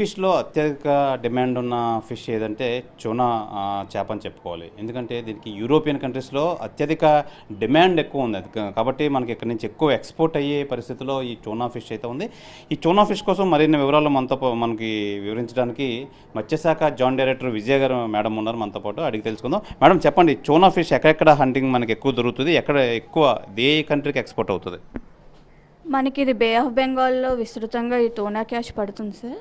ఫిష్లో అత్యధిక డిమాండ్ ఉన్న ఫిష్ ఏదంటే చోనా చేప అని చెప్పుకోవాలి. ఎందుకంటే దీనికి యూరోపియన్ కంట్రీస్లో అత్యధిక డిమాండ్ ఎక్కువ ఉంది. అది కాబట్టి మనకి ఇక్కడ నుంచి ఎక్కువ ఎక్స్పోర్ట్ అయ్యే పరిస్థితిలో ఈ చోనా ఫిష్ అయితే ఉంది. ఈ చోనా ఫిష్ కోసం మరిన్ని వివరాలు మనతో మనకి వివరించడానికి మత్స్యశాఖ జాయింట్ డైరెక్టర్ విజయ గారు మేడం ఉన్నారు మనతో పాటు. అడిగి తెలుసుకుందాం. మేడం చెప్పండి చోనా ఫిష్ ఎక్కడెక్కడ హంటింగ్ మనకి ఎక్కువ దొరుకుతుంది? ఎక్కడ ఎక్కువ ఏ కంట్రీకి ఎక్స్పోర్ట్ అవుతుంది? మనకి ఇది బే ఆఫ్ బెంగాల్లో విస్తృతంగా ఈ టోనా క్యాష్ పడుతుంది సార్.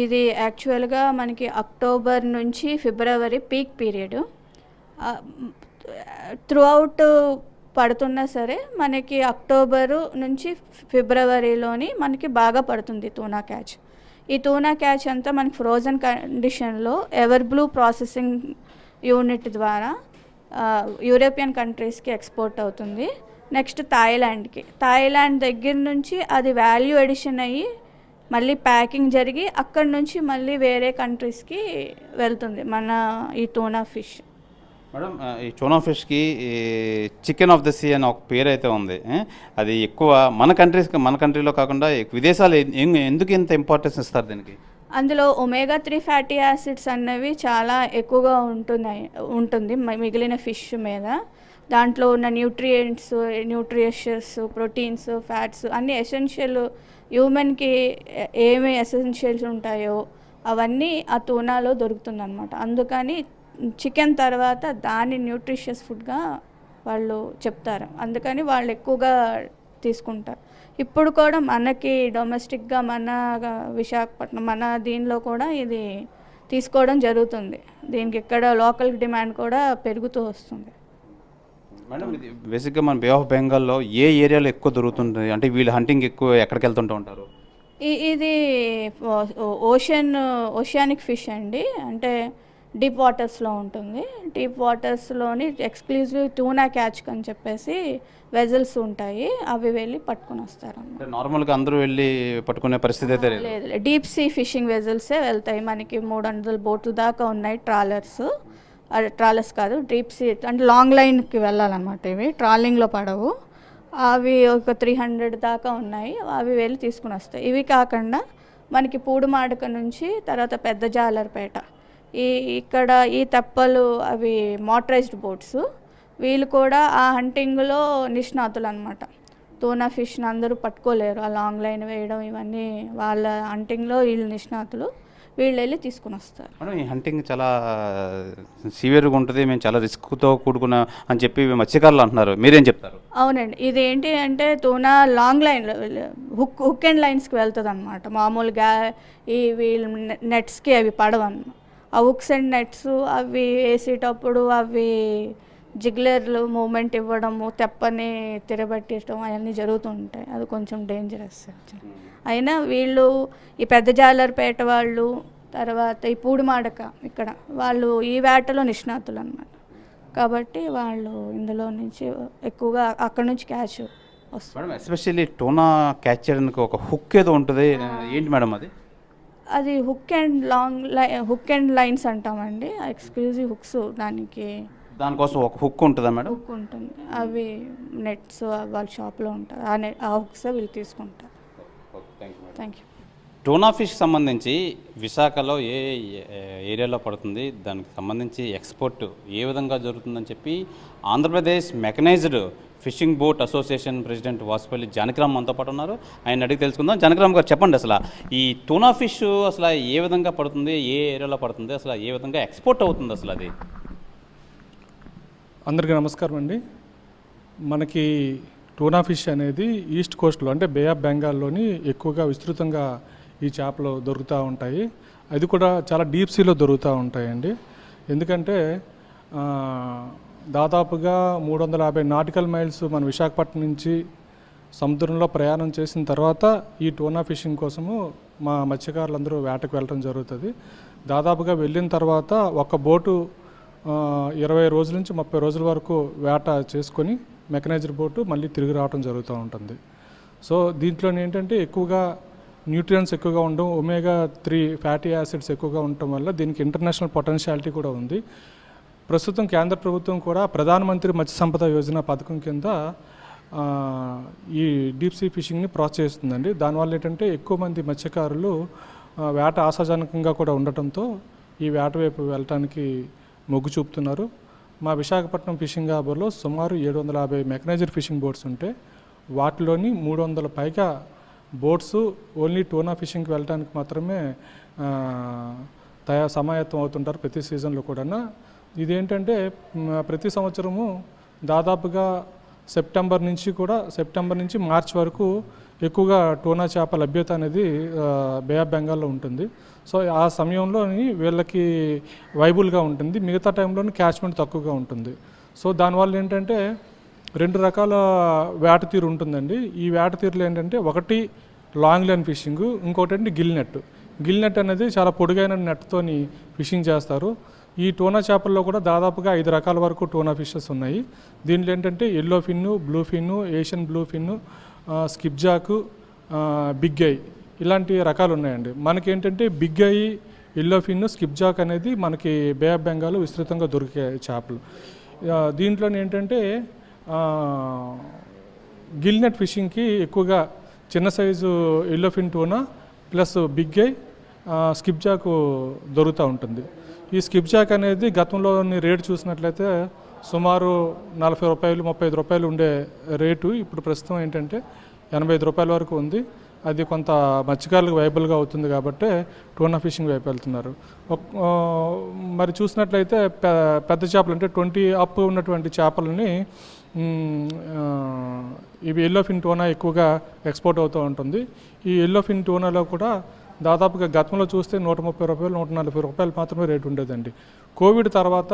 ఇది యాక్చువల్గా మనకి అక్టోబర్ నుంచి ఫిబ్రవరి పీక్ పీరియడ్. త్రూ అవుట్ పడుతున్నా సరే మనకి అక్టోబరు నుంచి ఫిబ్రవరిలోని మనకి బాగా పడుతుంది తూనా క్యాచ్. ఈ తూనా క్యాచ్ అంతా మనకి ఫ్రోజన్ కండిషన్లో ఎవర్ బ్లూ ప్రాసెసింగ్ యూనిట్ ద్వారా యూరోపియన్ కంట్రీస్కి ఎక్స్పోర్ట్ అవుతుంది. నెక్స్ట్ థాయిలాండ్కి. థాయిలాండ్ దగ్గర నుంచి అది వాల్యూ ఎడిషన్ అయ్యి మళ్ళీ ప్యాకింగ్ జరిగి అక్కడ నుంచి మళ్ళీ వేరే కంట్రీస్కి వెళ్తుంది మన ఈ టూనా ఫిష్. మేడం ఈ చోనా ఫిష్కి చికెన్ ఆఫ్ ద సీ అని ఒక పేరు అయితే ఉంది? అది ఎక్కువ మన కంట్రీస్ మన కంట్రీలో కాకుండా విదేశాలు ఎందుకు ఇంత ఇంపార్టెన్స్ ఇస్తారు దీనికి? అందులో ఒమేగా త్రీ ఫ్యాటీ యాసిడ్స్ అన్నవి చాలా ఎక్కువగా ఉంటున్నాయి ఉంటుంది మిగిలిన ఫిష్ మీద. దాంట్లో ఉన్న న్యూట్రియంట్స్ న్యూట్రిషియస్ ప్రోటీన్స్ ఫ్యాట్స్ అన్ని ఎసెన్షియల్ హ్యూమన్కి ఏమి ఎసెన్షియల్స్ ఉంటాయో అవన్నీ ఆ తూనాలో దొరుకుతుందన్నమాట. అందుకని చికెన్ తర్వాత దాన్ని న్యూట్రిషియస్ ఫుడ్గా వాళ్ళు చెప్తారు. అందుకని వాళ్ళు ఎక్కువగా తీసుకుంటారు. ఇప్పుడు కూడా మనకి డొమెస్టిక్గా మన విశాఖపట్నం మన దీనిలో కూడా ఇది తీసుకోవడం జరుగుతుంది. దీనికి ఇక్కడ లోకల్ డిమాండ్ కూడా పెరుగుతూ వస్తుంది. మేడం ఇది బేసిక్గా మన బే ఆఫ్ బెంగాల్లో ఏ ఏరియాలో ఎక్కువ దొరుకుతుంది? అంటే వీళ్ళు హంటింగ్ ఎక్కువ ఎక్కడికి వెళ్తుంటూ ఉంటారు? ఈ- ఇది ఓషన్ ఓషియానిక్ ఫిష్ అండి. అంటే డీప్ వాటర్స్లో ఉంటుంది. డీప్ వాటర్స్లోని ఎక్స్క్లూజివ్ టూనా క్యాచ్ అని చెప్పేసి వెజల్స్ ఉంటాయి. అవి వెళ్ళి పట్టుకొని వస్తారు అంటే నార్మల్గా అందరూ వెళ్ళి పట్టుకునే పరిస్థితి అయితే లేదు. డీప్ సీ ఫిషింగ్ వెజల్సే వెళ్తాయి. మనకి మూడు వందల బోట్ల దాకా ఉన్నాయి ట్రాలర్స్ ట్రాలర్స్ కాదు డీప్ అంటే లాంగ్ లైన్కి వెళ్ళాలన్నమాట ఇవి. ట్రాలింగ్లో పడవు. అవి ఒక త్రీ హండ్రెడ్ దాకా ఉన్నాయి. అవి వెళ్ళి తీసుకుని వస్తాయి. ఇవి కాకుండా మనకి పూడుమాడక నుంచి తర్వాత పెద్ద జాలర్పేట. ఈ ఇక్కడ ఈ తెప్పలు అవి మోటరైజ్డ్ బోట్స్ వీళ్ళు కూడా ఆ హంటింగ్లో నిష్ణాతులు అనమాట తూనా ఫిష్ని అందరూ పట్టుకోలేరు. ఆ లాంగ్ లైన్ వేయడం ఇవన్నీ వాళ్ళ హంటింగ్లో వీళ్ళు నిష్ణాతులు. వీళ్ళు వెళ్ళి తీసుకుని వస్తారు. మేడం ఈ హంటింగ్ చాలా సివియర్గా ఉంటుంది. మేము చాలా రిస్క్తో కూడుకున్న అని చెప్పి మత్స్యకారులు అంటున్నారు. మీరేం చెప్తారు? అవునండి. ఇది ఏంటి అంటే tuna long line hook hook and లైన్స్కి వెళ్తుంది అనమాట మామూలుగా ఈ వీళ్ళు నెట్స్కి అవి పడవన్న ఆ హుక్స్ అండ్ నెట్స్ అవి వేసేటప్పుడు అవి జిగ్లర్లు మూమెంట్ ఇవ్వడము తెప్పని తిరబెట్టడం అవన్నీ జరుగుతుంటాయి. అది కొంచెం డేంజరస్ అయినా వీళ్ళు ఈ పెద్ద జాలర్పేట వాళ్ళు తర్వాత ఈ పూడిమాడక ఇక్కడ వాళ్ళు ఈ వేటలో నిష్ణాతులు అన్నమాట కాబట్టి వాళ్ళు ఇందులో నుంచి ఎక్కువగా అక్కడ నుంచి క్యాచ్ వస్తుంది. ఎస్పెషల్లీ టోనా క్యాచ్ చేయడానికి ఒక హుక్ ఏదో ఉంటుంది. ఏంటి మేడం అది? అది hook and long line hook and lines అంటామండి. ఎక్స్క్లూజివ్ హుక్స్ దానికి దానికోసం ఒక హుక్ ఉంటుందా మేడం? హుక్ ఉంటుంది. అవి నెట్స్ వాళ్ళ షాప్లో ఉంటాయి. ఆ నెట్ ఆ హుక్స్ వీళ్ళు తీసుకుంటారు థ్యాంక్ యూ టోనా ఫిష్ సంబంధించి విశాఖలో ఏ ఏ- ఏరియాలో పడుతుంది? దానికి సంబంధించి ఎక్స్పోర్ట్ ఏ విధంగా జరుగుతుందని చెప్పి Andhra Pradesh mechanised fishing boat association president Vasupalli Janakiram మనతో పాటు ఉన్నారు. ఆయన అడిగి తెలుసుకుందాం. జానకిరామ్ గారు చెప్పండి అసలు ఈ టోనా ఫిష్ అసలు ఏ విధంగా పడుతుంది? ఏ ఏరియాలో పడుతుంది? అసలు ఏ విధంగా ఎక్స్పోర్ట్ అవుతుంది అసలు అది? అందరికీ నమస్కారం అండి. మనకి టూనా ఫిష్ అనేది ఈస్ట్ కోస్ట్లో అంటే బే ఆఫ్ బెంగాల్లోని ఎక్కువగా విస్తృతంగా ఈ చేపలు దొరుకుతూ ఉంటాయి. అది కూడా చాలా డీప్ సీలో దొరుకుతూ ఉంటాయండి. ఎందుకంటే దాదాపుగా మూడు వందల యాభై నాటికల్ మైల్స్ మన విశాఖపట్నం నుంచి సముద్రంలో ప్రయాణం చేసిన తర్వాత ఈ టూనా ఫిషింగ్ కోసము మా మత్స్యకారులందరూ వేటకు వెళ్ళడం జరుగుతుంది. దాదాపుగా వెళ్ళిన తర్వాత ఒక బోటు ఇరవై రోజుల నుంచి ముప్పై రోజుల వరకు వేట చేసుకొని మెకనైజ్డ్ బోటు మళ్ళీ తిరిగి రావడం జరుగుతూ ఉంటుంది. సో దీంట్లో ఏంటంటే ఎక్కువగా న్యూట్రియన్స్ ఎక్కువగా ఉండడం ఒమేగా త్రీ ఫ్యాటీ యాసిడ్స్ ఎక్కువగా ఉండటం వల్ల దీనికి ఇంటర్నేషనల్ పొటెన్షియాలిటీ కూడా ఉంది. ప్రస్తుతం కేంద్ర ప్రభుత్వం కూడా ప్రధానమంత్రి మత్స్య సంపద యోజన పథకం కింద ఈ డీప్ సీ ఫిషింగ్ని ప్రోత్సహిస్తుందండి. దానివల్ల ఏంటంటే ఎక్కువ మంది మత్స్యకారులు వేట ఆశాజనకంగా కూడా ఉండటంతో ఈ వేట వైపు వెళ్ళటానికి మొగ్గు చూపుతున్నారు. మా విశాఖపట్నం ఫిషింగ్ హార్బర్లో సుమారు ఏడు వందల యాభై మెకనైజర్ ఫిషింగ్ బోట్స్ ఉంటే వాటిలోని మూడు వందల పైగా బోట్స్ ఓన్లీ టోనా ఫిషింగ్కి వెళ్ళడానికి మాత్రమే తయా సమాయత్తం అవుతుంటారు ప్రతి సీజన్లో కూడా ఇదేంటంటే ప్రతి సంవత్సరము దాదాపుగా సెప్టెంబర్ నుంచి కూడా సెప్టెంబర్ నుంచి మార్చ్ వరకు ఎక్కువగా టోనా చేప లభ్యత అనేది బే ఆఫ్ బెంగాల్లో ఉంటుంది. సో ఆ సమయంలోని వీళ్ళకి వైబుల్గా ఉంటుంది. మిగతా టైంలోని క్యాచ్మెంట్ తక్కువగా ఉంటుంది. సో దానివల్ల ఏంటంటే రెండు రకాల వేట తీరు ఉంటుందండి. ఈ వేట తీరులో ఏంటంటే ఒకటి లాంగ్ లైన్ ఫిషింగ్ ఇంకోటి అంటే గిల్ నెట్. గిల్ నెట్ అనేది చాలా పొడుగైన నెట్తోని ఫిషింగ్ చేస్తారు. ఈ టోనా చేపల్లో కూడా దాదాపుగా ఐదు రకాల వరకు టోనా ఫిషెస్ ఉన్నాయి. దీంట్లో ఏంటంటే yellow fin blue fin Asian blue fin skip jack big eye ఇలాంటి రకాలు ఉన్నాయండి. మనకేంటంటే big eye yellowfin skip jack అనేది మనకి బే ఆఫ్ బెంగాల్ విస్తృతంగా దొరికే చేపలు. దీంట్లో ఏంటంటే గిల్నెట్ ఫిషింగ్కి ఎక్కువగా చిన్న size yellow fin tuna plus big eye skip jack దొరుకుతూ ఉంటుంది. ఈ స్కిప్ జాక్ అనేది గతంలోని రేటు చూసినట్లయితే సుమారు నలభై రూపాయలు ముప్పై ఐదు రూపాయలు ఉండే రేటు ఇప్పుడు ప్రస్తుతం ఏంటంటే ఎనభై ఐదు రూపాయల వరకు ఉంది. అది కొంత మత్స్యకారులకు వైబుల్గా అవుతుంది కాబట్టి టూనా ఫిషింగ్ వైపు వెళ్తున్నారు. మరి చూసినట్లయితే పెద్ద చేపలు అంటే ట్వంటీ అప్ ఉన్నటువంటి చేపలని ఇవి ఎల్లో ఫిన్ టోనా ఎక్కువగా ఎక్స్పోర్ట్ అవుతూ ఉంటుంది. ఈ ఎల్లో ఫిన్ టోనాలో కూడా దాదాపుగా గతంలో చూస్తే నూట ముప్పై రూపాయలు నూట నలభై రూపాయలు మాత్రమే రేటు ఉండేదండి. కోవిడ్ తర్వాత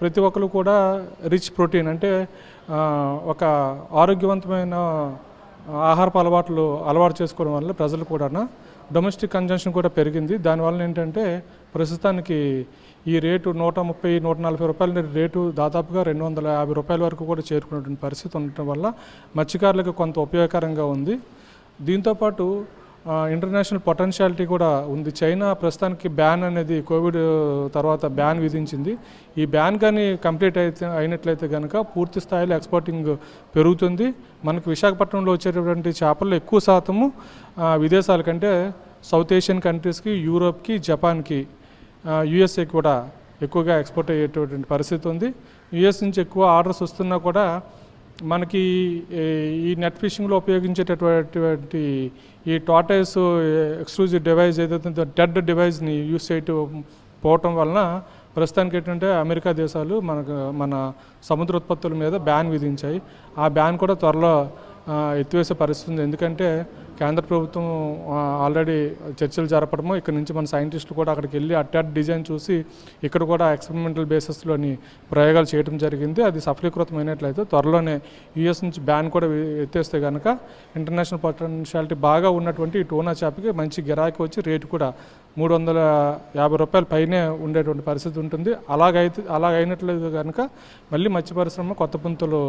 ప్రతి ఒక్కరు కూడా రిచ్ ప్రోటీన్ అంటే ఒక ఆరోగ్యవంతమైన ఆహారపు అలవాట్లు అలవాటు చేసుకోవడం వల్ల ప్రజలు కూడా డొమెస్టిక్ కన్జంప్షన్ కూడా పెరిగింది. దానివల్ల ఏంటంటే ప్రస్తుతానికి ఈ రేటు నూట ముప్పై నూట నలభై రూపాయల రేటు దాదాపుగా రెండు వందల యాభై రూపాయల వరకు కూడా చేరుకున్నటువంటి పరిస్థితి ఉండటం వల్ల మత్స్యకారులకు కొంత ఉపయోగకరంగా ఉంది. దీంతోపాటు ఇంటర్నేషనల్ పొటెన్షియాలిటీ కూడా ఉంది. చైనా ప్రస్తుతానికి బ్యాన్ అనేది కోవిడ్ తర్వాత బ్యాన్ విధించింది. ఈ బ్యాన్ కానీ కంప్లీట్ అయితే అయినట్లయితే కనుక పూర్తి స్థాయిలో ఎక్స్పోర్టింగ్ పెరుగుతుంది. మనకు విశాఖపట్నంలో వచ్చేటటువంటి చేపల్లో ఎక్కువ శాతము విదేశాల కంటే సౌత్ ఏషియన్ కంట్రీస్కి యూరోప్కి జపాన్కి యుఎస్ఏ కూడా ఎక్కువగా ఎక్స్పోర్ట్ అయ్యేటటువంటి పరిస్థితి ఉంది. యుఎస్ నుంచి ఎక్కువ ఆర్డర్స్ వస్తున్నా కూడా మనకి ఈ- నెట్ ఫిషింగ్లో ఉపయోగించేటటువంటి ఈ టాటైస్ ఎక్స్క్లూజివ్ డివైస్ ఏదైతే డెడ్ డివైస్ని యూస్ చేయటం పోవటం వలన ప్రస్తుతానికి ఏంటంటే అమెరికా దేశాలు మనకు మన సముద్ర ఉత్పత్తుల మీద బ్యాన్ విధించాయి. ఆ బ్యాన్ కూడా త్వరలో ఎత్తివేసే పరిస్థితి ఉంది. ఎందుకంటే కేంద్ర ప్రభుత్వం ఆల్రెడీ చర్చలు జరపడము. ఇక్కడ నుంచి మన సైంటిస్టులు కూడా అక్కడికి వెళ్ళి అట్టాట్ డిజైన్ చూసి ఇక్కడ కూడా ఎక్స్పెరిమెంటల్ బేసిస్లోని ప్రయోగాలు చేయడం జరిగింది. అది సఫలీకృతమైనట్లయితే త్వరలోనే యూఎస్ నుంచి బ్యాన్ కూడా ఎత్తేస్తే కనుక ఇంటర్నేషనల్ పొటెన్షియాలిటీ బాగా ఉన్నటువంటి ఈ టోనా చేపకి మంచి గిరాకీ వచ్చి రేటు కూడా మూడు వందల యాభై రూపాయల పైనే ఉండేటువంటి పరిస్థితి ఉంటుంది. అలాగైతే అలాగైనట్లేదు కనుక మళ్ళీ మత్స్య పరిశ్రమ కొత్త పుంతలు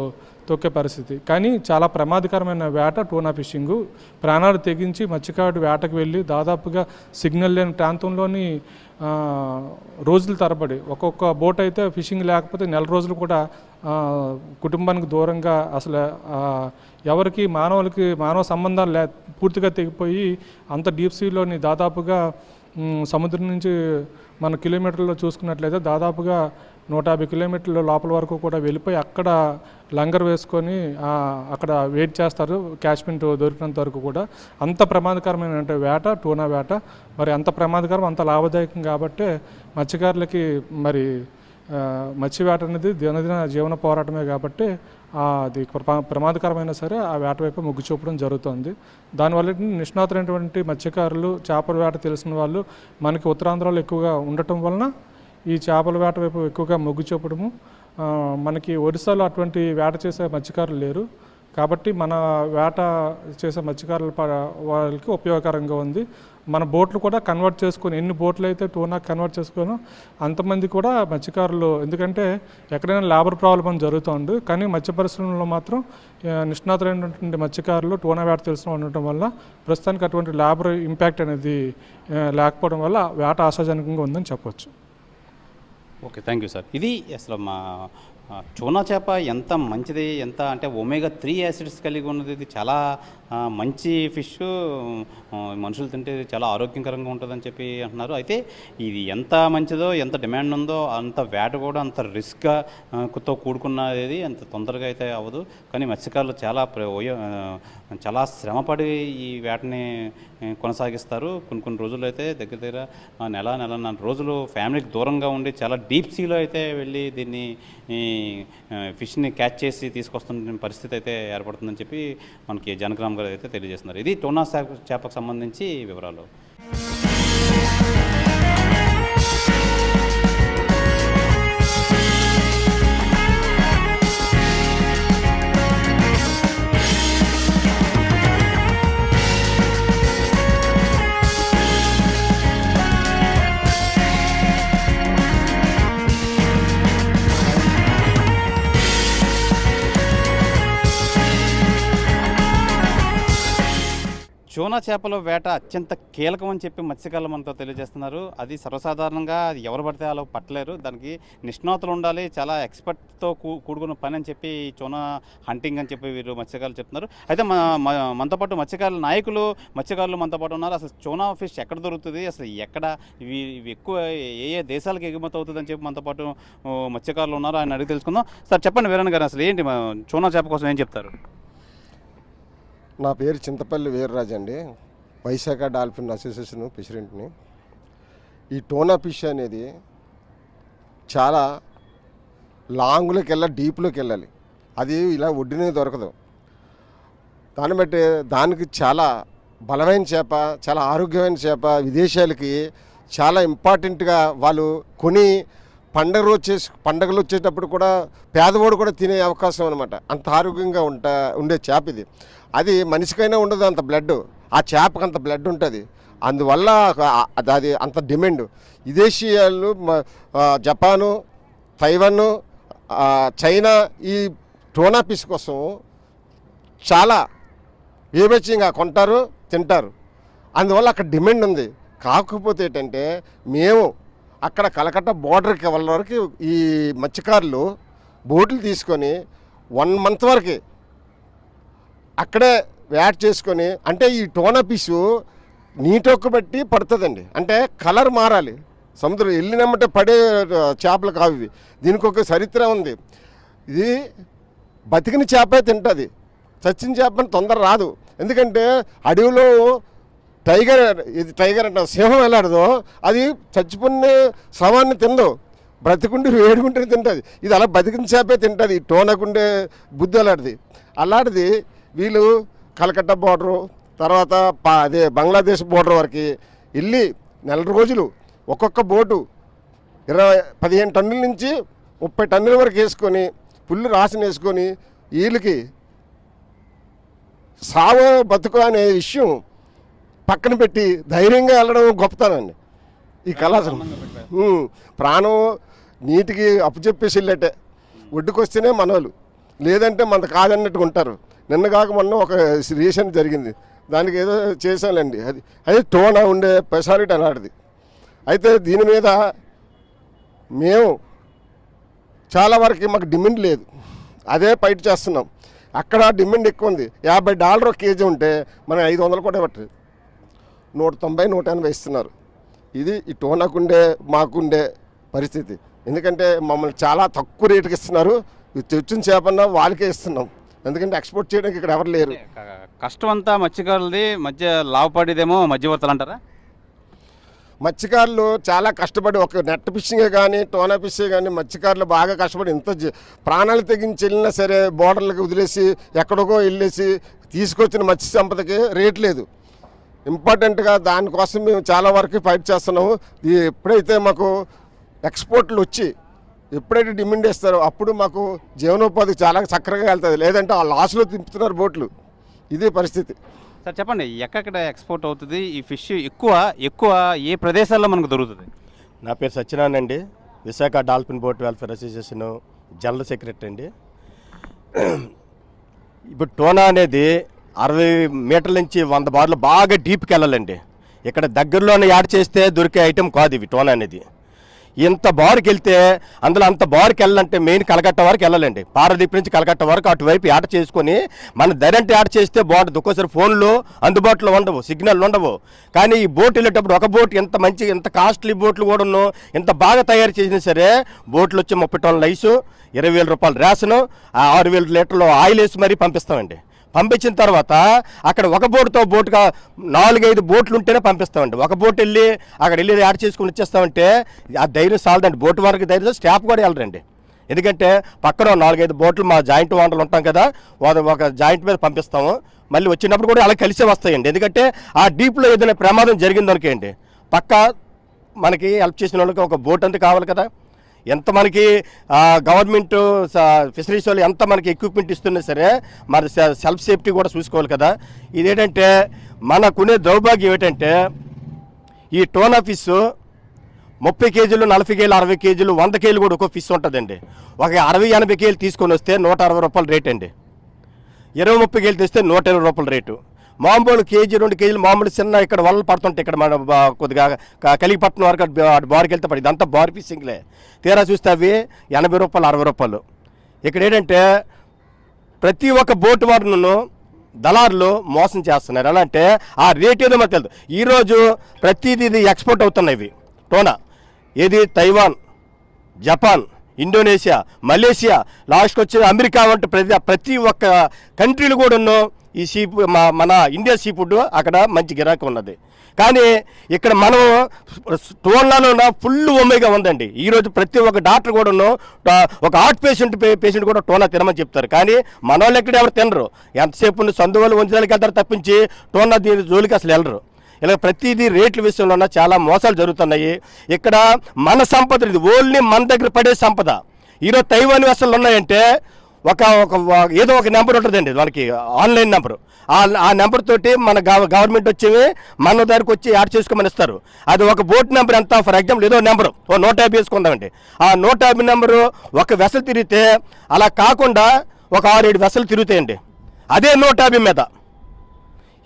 తొక్కే పరిస్థితి. కానీ చాలా ప్రమాదకరమైన వేట టూనా ఫిషింగు. ప్రాణాలు తెగించి మత్స్యకారుడు వేటకు వెళ్ళి దాదాపుగా సిగ్నల్ లేని ప్రాంతంలోని రోజుల తరబడి ఒక్కొక్క బోట్ అయితే ఫిషింగ్ లేకపోతే నెల రోజులు కూడా కుటుంబానికి దూరంగా అసలు ఎవరికి మానవులకి మానవ సంబంధాలు లే పూర్తిగా తెగిపోయి అంత డీప్ సీలోని దాదాపుగా సముద్రం నుంచి మన కిలోమీటర్లో చూసుకున్నట్లయితే దాదాపుగా నూట యాభై కిలోమీటర్ల లోపల వరకు కూడా వెళ్ళిపోయి అక్కడ లంగర్ వేసుకొని అక్కడ వెయిట్ చేస్తారు క్యాచ్మెంట్ దొరికినంత వరకు కూడా. అంత ప్రమాదకరమైన అంటే వేట టూనా వేట. మరి అంత ప్రమాదకరం అంత లాభదాయకం కాబట్టి మత్స్యకారులకి మరి మత్స్య వేట అనేది దినదిన జీవన పోరాటమే కాబట్టి అది ప్రమా- ప్రమాదకరమైనా సరే ఆ వేట వైపు మొగ్గు చూపడం జరుగుతుంది. దానివల్ల నిష్ణాతులైనటువంటి మత్స్యకారులు చేపల వేట తెలిసిన వాళ్ళు మనకి ఉత్తరాంధ్రలో ఎక్కువగా ఉండటం వలన ఈ చేపల వేట వైపు ఎక్కువగా మొగ్గు చూపడము. మనకి ఒరిస్సాలో అటువంటి వేట చేసే మత్స్యకారులు లేరు. కాబట్టి మన వేట చేసే మత్స్యకారుల వాళ్ళకి ఉపయోగకరంగా ఉంది. మన బోట్లు కూడా కన్వర్ట్ చేసుకొని ఎన్ని బోట్లు అయితే టూనా కన్వర్ట్ చేసుకోను అంతమంది కూడా మత్స్యకారులు. ఎందుకంటే ఎక్కడైనా లేబర్ ప్రాబ్లం అని జరుగుతుంది. కానీ మత్స్య పరిశ్రమలో మాత్రం నిష్ణాతులైనటువంటి మత్స్యకారులు టూనా వేట తెలిసిన ఉండటం వల్ల ప్రస్తుతానికి అటువంటి లేబర్ ఇంపాక్ట్ అనేది లేకపోవడం వల్ల వేట ఆశాజనకంగా ఉందని చెప్పవచ్చు ఓకే థ్యాంక్ యూ సార్. ఇది అసలు మా చూనా చేప ఎంత మంచిది? ఎంత అంటే ఒమేగా త్రీ యాసిడ్స్ కలిగి ఉన్నది. ఇది చాలా మంచి ఫిష్. మనుషులు తింటే చాలా ఆరోగ్యకరంగా ఉంటుందని చెప్పి అంటున్నారు. అయితే ఇది ఎంత మంచిదో ఎంత డిమాండ్ ఉందో అంత వేట కూడా అంత రిస్క్తో కూడుకున్నది అంత తొందరగా అయితే అవ్వదు. కానీ మత్స్యకారులు చాలా చాలా శ్రమపడి ఈ వేటని కొనసాగిస్తారు. కొన్ని కొన్ని రోజులు అయితే దగ్గర దగ్గర ఆ, నెల నెలన్నర రోజులు ఫ్యామిలీకి దూరంగా ఉండి చాలా డీప్ సీలో అయితే వెళ్ళి దీన్ని ఫిష్ని క్యాచ్ చేసి తీసుకొస్తున్న పరిస్థితి అయితే ఏర్పడుతుందని చెప్పి మనకి జనగ్రామ్ గారు అయితే తెలియజేస్తున్నారు. ఇది టోనా చేపకు సంబంధించి వివరాలు. చోనా చేపల వేట అత్యంత కీలకం అని చెప్పి మత్స్యకారులు మనతో తెలియజేస్తున్నారు. అది సర్వసాధారణంగా ఎవరు పడితే అలా పట్టలేరు. దానికి నిష్ణాతులు ఉండాలి చాలా ఎక్స్పర్ట్తో కూ కూడుకున్న పని అని చెప్పి ఈ చోనా హంటింగ్ అని చెప్పి వీరు మత్స్యకారులు చెప్తున్నారు. అయితే మన మనతో పాటు మత్స్యకారుల నాయకులు మత్స్యకారులు మనతో పాటు ఉన్నారు. అసలు చోనా ఫిష్ ఎక్కడ దొరుకుతుంది? అసలు ఎక్కడ? ఇవి ఇవి ఎక్కువ ఏ ఏ దేశాలకు ఎగుమతి అవుతుంది అని చెప్పి మనతో పాటు మత్స్యకారులు ఉన్నారు. ఆయన అడిగి తెలుసుకుందాం. సార్ చెప్పండి వీరన్ గారు అసలు ఏంటి చోనా చేప కోసం ఏం చెప్తారు? నా పేరు చింతపల్లి వీర్రాజు అండి. వైశాఖ డాల్ఫిన్ అసోసియేషన్ ప్రెసిడెంట్ని. ఈ టోనా ఫిష్ అనేది చాలా లాంగ్లోకి వెళ్ళాలి డీప్లోకి వెళ్ళాలి అది ఇలా ఒడ్డునే దొరకదు. దాన్ని బట్టి దానికి చాలా బలమైన చేప చాలా ఆరోగ్యమైన చేప విదేశాలకి చాలా ఇంపార్టెంట్గా వాళ్ళు కొని పండగ రోజు చేసి పండగలు వచ్చేటప్పుడు కూడా పేదవాడు కూడా తినే అవకాశం అనమాట అంత ఆరోగ్యంగా ఉంటా ఉండే చేప ఇది. అది మనిషికైనా ఉండదు అంత బ్లడ్ ఆ చేపకు అంత బ్లడ్ ఉంటుంది. అందువల్ల అది అంత డిమాండ్. విదేశీయాలు జపాను తైవాన్ చైనా ఈ టోనా పీస్ కోసం చాలా బీభత్సంగా కొంటారు తింటారు. అందువల్ల అక్కడ డిమాండ్ ఉంది. కాకపోతే ఏంటంటే మేము అక్కడ కలకట్ట బోర్డర్కి వెళ్ళిన వరకు ఈ మత్స్యకారులు బోట్లు తీసుకొని వన్ మంత్ వరకు అక్కడే యాడ్ చేసుకొని అంటే ఈ టోనా పీసు నీటొక్క బట్టి పడుతుందండి. అంటే కలర్ మారాలి. సముద్రం వెళ్ళినమ్మటే పడే చేపలు కావు ఇవి. దీనికి ఒక చరిత్ర ఉంది. ఇది బతికిన చేపే తింటుంది. చచ్చిన చేపని తొందర రాదు. ఎందుకంటే అడవిలో టైగర్ ఇది టైగర్ అంట సింహం వెళ్ళాడదో అది చచ్చిపోయిన శవాన్ని తిందు బ్రతికుండి వేడుకుంటే తింటుంది. ఇది అలా బతికిన చేపే తింటుంది. టోనకుండే బుద్ధి అలాంటిది. అలాంటిది వీళ్ళు కలకత్తా బోర్డరు తర్వాత అదే బంగ్లాదేశ్ బోర్డర్ వరకు వెళ్ళి నెల రోజులు ఒక్కొక్క బోటు ఇరవై పదిహేను టన్నుల నుంచి ముప్పై టన్నుల వరకు వేసుకొని పుల్లు రాసిన వేసుకొని వీళ్ళకి సావు బతుకు అనే విషయం పక్కన పెట్టి ధైర్యంగా వెళ్ళడం గొప్పతనండి ఈ కళాశాల ఉమ్, ప్రాణం నీటికి అప్పచెప్పేసి వెళ్ళటే. ఒడ్డుకొస్తేనే మనోళ్ళు లేదంటే మనది కాదన్నట్టు ఉంటారు. నిన్న కాక మొన్న ఒక రీసెంట్ జరిగింది. దానికి ఏదో చేశానండి అది అది టోనా ఉండే స్పెషాలిటీ అలాంటిది. అయితే దీని మీద మేము చాలా వరకు మాకు డిమాండ్ లేదు. అదే ఫైట్ చేస్తున్నాం. అక్కడ డిమాండ్ ఎక్కువ ఉంది. యాభై డాలర్ ఒక కేజీ ఉంటే మనం ఐదు వందలు కూడా ఇవ్వట్లేదు. నూట తొంభై నూట ఎనభై ఇస్తున్నారు. ఇది ఈ టోనాకుండే మాకుండే పరిస్థితి. ఎందుకంటే మమ్మల్ని చాలా తక్కువ రేటుకి ఇస్తున్నారు. ఇది తెచ్చిన చేపన్నా వాళ్ళకే ఇస్తున్నాం. ఎందుకంటే ఎక్స్పోర్ట్ చేయడానికి ఇక్కడ ఎవరు లేరు. కష్టం అంతా మత్స్యకారులది మధ్య లాభపడేదేమో మధ్యవర్తులు అంటారా? మత్స్యకారులు చాలా కష్టపడి ఒక నెట్ ఫిషింగే కానీ టోనా ఫిషే కానీ మత్స్యకారులు బాగా కష్టపడి ఎంత జ- ప్రాణాలు తెగించి వెళ్ళినా సరే బోర్డర్లకు వదిలేసి ఎక్కడికో వెళ్ళేసి తీసుకొచ్చిన మత్స్య సంపదకి రేట్ లేదు. ఇంపార్టెంట్గా దానికోసం మేము చాలా వరకు ఫైట్ చేస్తున్నాము. ఇది ఎప్పుడైతే మాకు ఎక్స్పోర్ట్లు వచ్చి ఎప్పుడైతే డిమాండ్ ఇస్తారో అప్పుడు మాకు జీవనోపాధి చాలా చక్కగా వెళ్తుంది. లేదంటే ఆ లాస్లో తిప్పుతున్నారు బోట్లు. ఇదే పరిస్థితి. సార్ చెప్పండి ఎక్కడెక్కడ ఎక్స్పోర్ట్ అవుతుంది? ఈ ఫిష్ ఎక్కువ ఎక్కువ ఏ ప్రదేశాల్లో మనకు దొరుకుతుంది? నా పేరు సత్యనారాయణ అండి. Visakha dolphin boat welfare association general secretary అండి. ఇప్పుడు టోనా అనేది అరవై మీటర్ల నుంచి వంద బార్లు బాగా డీప్కి వెళ్ళాలండి. ఇక్కడ దగ్గరలోనే యాడ్ చేస్తే దొరికే ఐటెం కాదు ఇవి టోన్ అనేది. ఇంత బారుకి వెళ్తే అందులో అంత బారుకి వెళ్ళాలంటే మెయిన్ కలకట్ట వరకు వెళ్ళాలండి. పారదీప్ నుంచి కలకట్ట వరకు అటువైపు యాడ్ చేసుకొని మన ధరంటే యాడ్ చేస్తే బాగుంటుంది ఒక్కోసారి ఫోన్లు అందుబాటులో ఉండవు సిగ్నల్ ఉండవు. కానీ ఈ బోట్ వెళ్ళేటప్పుడు ఒక బోట్ ఎంత మంచి ఎంత కాస్ట్లీ బోట్లు కూడా ఎంత బాగా తయారు చేసినా సరే బోట్లు వచ్చి ముప్పై టన్నుల ఐసు ఇరవై వేల రూపాయలు రేషను ఆ ఆరు వేల లీటర్లు ఆయిల్ వేసి మరీ పంపిస్తామండి. పంపించిన తర్వాత అక్కడ ఒక బోటుతో బోటుగా నాలుగైదు బోట్లు ఉంటేనే పంపిస్తామండి. ఒక బోట్ వెళ్ళి అక్కడ వెళ్ళి యాడ్ చేసుకుని వచ్చేస్తామంటే ఆ ధైర్యం సాలదండి. బోటు వరకు ధైర్యం స్టాఫ్ కూడా వెళ్ళరండి. ఎందుకంటే పక్కన నాలుగైదు బోట్లు మా జాయింట్ ఓనర్లు ఉంటాం కదా వాళ్ళు ఒక జాయింట్ మీద పంపిస్తాము. మళ్ళీ వచ్చినప్పుడు కూడా అలా కలిసే వస్తాయండి. ఎందుకంటే ఆ డీప్లో ఏదైనా ప్రమాదం జరిగిందనుకోండి పక్క మనకి హెల్ప్ చేసిన వాళ్ళకి ఒక బోట్ అంతా కావాలి కదా. ఎంత మనకి గవర్నమెంట్ స- ఫిషరీస్ వాళ్ళు ఎంత మనకి ఎక్విప్మెంట్ ఇస్తున్నా సరే మరి సెల్ఫ్ సేఫ్టీ కూడా చూసుకోవాలి కదా. ఇదేంటంటే మనకునే దౌర్భాగ్యం ఏంటంటే ఈ టోనా ఫిష్ ముప్పై కేజీలు నలభై కేజీలు అరవై కేజీలు వంద కేజీలు కూడా ఒక ఫిష్ ఉంటుందండి. ఒక అరవై ఎనభై కేజీలు తీసుకొని వస్తే నూట అరవై రూపాయల రేట్ అండి. ఇరవై ముప్పై కేజీలు తెస్తే నూట ఇరవై రూపాయల రేటు మామూలు కేజీ రెండు కేజీలు మామూలు చిన్న ఇక్కడ వలలు పడుతుంటాయి ఇక్కడ మన బా- కొద్దిగా కలిగిపట్నం వరకు అటు బార్కి వెళ్తే పడి ఇదంతా బార్ ఫిషింగ్లే. తీరా చూస్తే అవి ఎనభై రూపాయలు అరవై రూపాయలు. ఇక్కడ ఏంటంటే ప్రతి ఒక్క బోటు వారిను దళారులు మోసం చేస్తున్నారు. ఎలా అంటే ఆ రేట్ ఏదో మనకు తెలియదు ఈరోజు ప్రతిదీ ఇది ఎక్స్పోర్ట్ అవుతున్నాయి ఇవి. టోనా. ఏది? తైవాన్ జపాన్ ఇండోనేషియా మలేషియా లాస్ట్కి వచ్చి అమెరికా వంటి ప్రతి ప్రతి ఒక్క కంట్రీలు కూడా ఉన్న ఈ సీ మా మన ఇండియా సీ ఫుడ్ అక్కడ మంచి గిరాకీ ఉన్నది. కానీ ఇక్కడ మనం టోన్లలో ఫుల్ ఒమేగా ఉందండి. ఈరోజు ప్రతి ఒక్క డాక్టర్ కూడా ఒక హార్ట్ పేషెంట్ పేషెంట్ కూడా టోనా తినమని చెప్తారు. కానీ మన వాళ్ళు ఎక్కడ ఎవరు తినరు. ఎంతసేపు ఉన్న సందువలు ఉంచడానికి వెళ్తారు తప్పించి టోనా దీని జోలికి అసలు వెళ్ళరు. ఇలా ప్రతిదీ రేట్ల విషయంలో ఉన్న చాలా మోసాలు జరుగుతున్నాయి. ఇక్కడ మన సంపద ఇది. ఓన్లీ మన దగ్గర పడే సంపద. ఈరోజు తైవాన్ అసలు ఉన్నాయంటే ఒక ఒక ఏదో ఒక నెంబర్ ఉంటుందండి మనకి ఆన్లైన్ నెంబర్ ఆ ఆ నెంబర్ తోటి మన గవర్నమెంట్ వచ్చి మన దగ్గరకు వచ్చి యాడ్ చేసుకోమని ఇస్తారు. అది ఒక బోట్ నెంబర్ ఎంత? ఫర్ ఎగ్జాంపుల్ ఏదో నెంబర్ ఓ నూట యాభై వేసుకుందామండి. ఆ నూట యాభై నెంబరు ఒక వెసలు తిరిగితే అలా కాకుండా ఒక ఆరు ఏడు వెసలు తిరుగుతాయండి. అదే నూట యాభై మీద.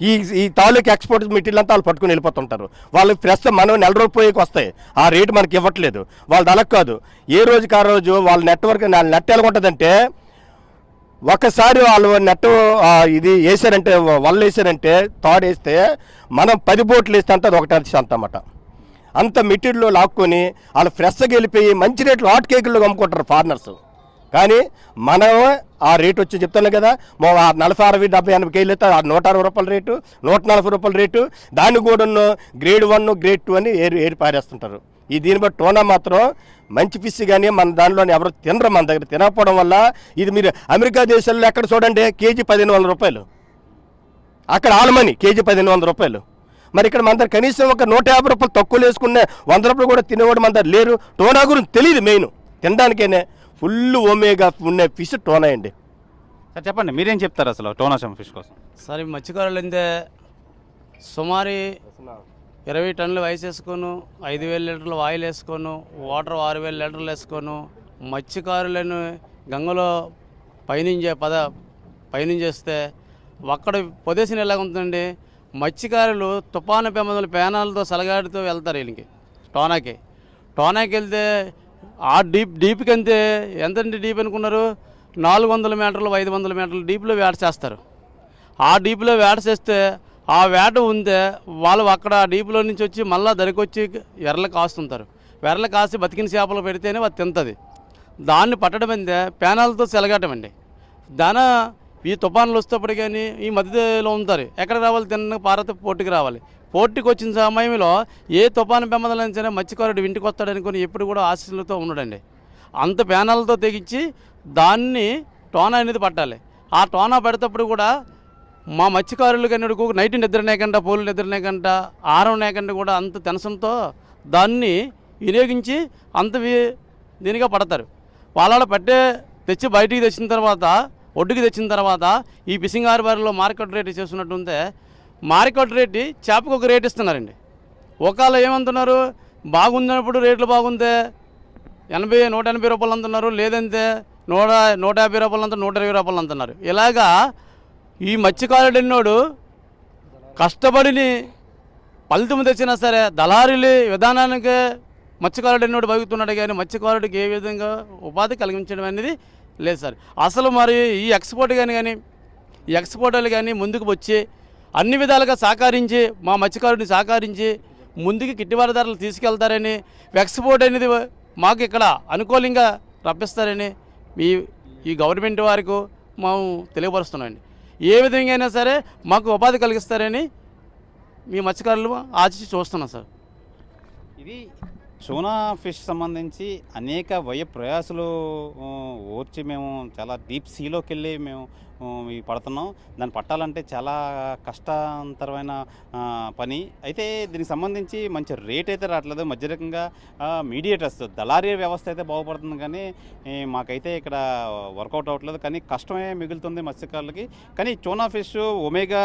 ఈ ఈ తాలూకు ఎక్స్పోర్ట్ మెటీరియల్ అంతా వాళ్ళు పట్టుకుని వెళ్ళిపోతుంటారు. వాళ్ళు ఫ్రెష్ మనం నెల రోజు పోయేకి వస్తాయి. ఆ రేటు మనకి ఇవ్వట్లేదు. వాళ్ళది అలా కాదు. ఏ రోజుకి ఆ రోజు వాళ్ళ నెట్వర్క్ నెట్ ఎలా ఒకసారి వాళ్ళు నెట్ ఇది వేసారంటే వల్ల వేసారంటే తాడు వేస్తే మనం పది బోట్లు వేస్తే అంత అది ఒకటి అంత అన్నమాట. అంత మెటీరియల్ లాక్కొని వాళ్ళు ఫ్రెష్గా వెళ్ళిపోయి మంచి రేట్లు హాట్ కేకులు అమ్ముకుంటారు ఫారినర్స్. కానీ మనం ఆ రేట్ వచ్చి చెప్తాను కదా మా నలభై అరవై డెబ్బై ఎనభై కేజీలు అయితే ఆ నూట అరవై రూపాయల రేటు నూట నలభై రూపాయల రేటు దాన్ని కూడా గ్రేడ్ వన్ గ్రేడ్ టూ అని ఏరి ఏరి పారేస్తుంటారు. ఈ దీని బట్టి టోనా మాత్రం మంచి ఫిష్ కానీ మన దానిలో ఎవరు తినరు మన దగ్గర. తినకపోవడం వల్ల ఇది మీరు అమెరికా దేశాల్లో ఎక్కడ చూడండి కేజీ పదిహేను వందల రూపాయలు. అక్కడ ఆలమని కేజీ పదిహేను వందల రూపాయలు. మరి ఇక్కడ మన దగ్గర కనీసం ఒక నూట యాభై రూపాయలు తక్కువ వేసుకునే వంద రూపాయలు కూడా తినేవాడు మన దగ్గర లేరు. టోనా గురించి తెలియదు మెయిన్. తినడానికేనే ఫుల్ ఓమేగా ఉండే ఫిష్ టోనా అండి. సార్ చెప్పండి మీరేం చెప్తారు అసలు టోనా ఫిష్ కోసం? సరే మత్స్యకారులు సుమారు ఇరవై టన్నులు వయసు వేసుకోను ఐదు వేల లీటర్లు ఆయిల్ వేసుకోను వాటర్ ఆరు వేల లీటర్లు వేసుకోను మత్స్యకారులను గంగలో పయనించే పద పయనించేస్తే అక్కడ పొదేసిన ఎలా ఉంటుందండి. మత్స్యకారులు తుపాను పెమ్మదలు పేనాలతో సలగాడితో వెళ్తారు వీళ్ళకి టోనాకి. టోనాకి వెళ్తే ఆ డీప్ డీప్కి అంతే. ఎంతండి డీప్ అనుకున్నారు? నాలుగు వందల మీటర్లు ఐదు వందల మీటర్లు డీప్లో వేట చేస్తారు. ఆ డీప్లో వేట చేస్తే ఆ వేట ఉందే వాళ్ళు అక్కడ డీప్లో నుంచి వచ్చి మళ్ళా దరికొచ్చి ఎర్రలు కాస్తుంటారు. ఎర్రలు కాసి బతికిన చేపలు పెడితేనే అది తింటుంది దాన్ని పట్టడం అందే పేనాలతో సెలగటమండి దాన ఈ తుఫాన్లు వస్తేప్పుడు కానీ ఈ మధ్యలో ఉంటారు. ఎక్కడ రావాలి? తిన్న పారత పోటీకి రావాలి. పోటీకి వచ్చిన సమయంలో ఏ తుఫాను బెమ్మదలని సరే మత్స్యకారుడు ఇంటికి వస్తాడనుకుని ఎప్పుడు కూడా ఆశీస్సులతో ఉండడండి. అంత పేనాలతో తెగించి దాన్ని టోనా అనేది పట్టాలి. ఆ టోనా పడేటప్పుడు కూడా మా మత్స్యకారులు కానీ నైట్ నిద్ర పోలు నిద్రనేకుండా ఆహారం ఆరం లేకుండా కూడా అంత తెనసంతో దాన్ని వినియోగించి అంత వి- దీనిగా పడతారు. వాళ్ళ పట్టే తెచ్చి బయటికి తెచ్చిన తర్వాత ఒడ్డుకి తెచ్చిన తర్వాత ఈ ఫిషింగ్ హార్బర్లో మార్కెట్ రేట్ చేస్తున్నట్టు ఉంటే మార్కెట్ రేట్ చేపకు ఒక రేట్ ఇస్తున్నారండి. ఒకవేళ ఏమంటున్నారు బాగుందన్నప్పుడు రేట్లు బాగుందే ఎనభై నూట ఎనభై రూపాయలు అంటున్నారు లేదంటే నూట నూట యాభై రూపాయలు అంత నూట ఇరవై రూపాయలు అంటున్నారు. ఇలాగా ఈ మత్స్యకారుడు ఎన్నోడు కష్టపడిని ఫలితం తెచ్చినా సరే దళారులు విధానానికి మత్స్యకారుడు ఎన్నోడు బతుకుతున్నాడు కానీ మత్స్యకారుడికి ఏ విధంగా ఉపాధి కలిగించడం అనేది లేదు సార్. అసలు మరి ఈ ఎక్స్పోర్ట్ కానీ కానీ ఈ ఎక్స్పోర్టర్లు కానీ ముందుకు వచ్చి అన్ని విధాలుగా సహకరించి మా మత్స్యకారుడిని సహకరించి ముందుకు గిట్టుబాటు ధరలు తీసుకెళ్తారని ఎక్స్పోర్ట్ అనేది మాకు ఇక్కడ అనుకూలంగా రప్పిస్తారని ఈ ఈ గవర్నమెంట్ వారికి మేము తెలియపరుస్తున్నామండి. ఏ విధంగా అయినా సరే మాకు ఉపాధి కలిగిస్తారని మీ మత్స్యకారులు ఆశించి చూస్తున్నాం సార్. ఇది చోనా ఫిష్ సంబంధించి అనేక వయ ప్రయాసాలు ఓర్చి మేము చాలా డీప్ సీలోకి వెళ్ళి మేము పడుతున్నాం. దాన్ని పట్టాలంటే చాలా కష్టాంతరమైన పని. అయితే దీనికి సంబంధించి మంచి రేట్ అయితే రావట్లేదు. మధ్యరకంగా మీడియేటర్స్ దళారీ వ్యవస్థ అయితే బాగుపడుతుంది కానీ మాకైతే ఇక్కడ వర్కౌట్ అవ్వట్లేదు. కానీ కష్టమే మిగులుతుంది మత్స్యకారులకి. కానీ tuna fish omega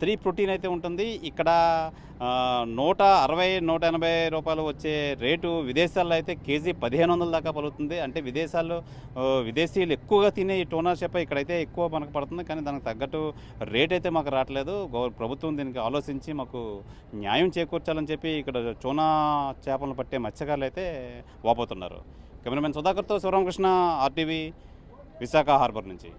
three protein అయితే ఉంటుంది. ఇక్కడ నూట అరవై నూట ఎనభై రూపాయలు వచ్చే రేటు విదేశాల్లో అయితే కేజీ పదిహేను వందల దాకా పలుకుతుంది. అంటే విదేశాల్లో విదేశీయులు ఎక్కువగా తినే ఈ టోనా చేప ఇక్కడైతే ఎక్కువ మనకు పడుతుంది కానీ దానికి తగ్గట్టు రేట్ అయితే మాకు రావట్లేదు. ప్రభుత్వం దీనికి ఆలోచించి మాకు న్యాయం చేకూర్చాలని చెప్పి ఇక్కడ చోనా చేపలను పట్టే మత్స్యకారులు అయితే వాపోతున్నారు. కెమెరామెన్ సుధాకర్తో శివరామకృష్ణ ఆర్టీవీ విశాఖ హార్బర్ నుంచి.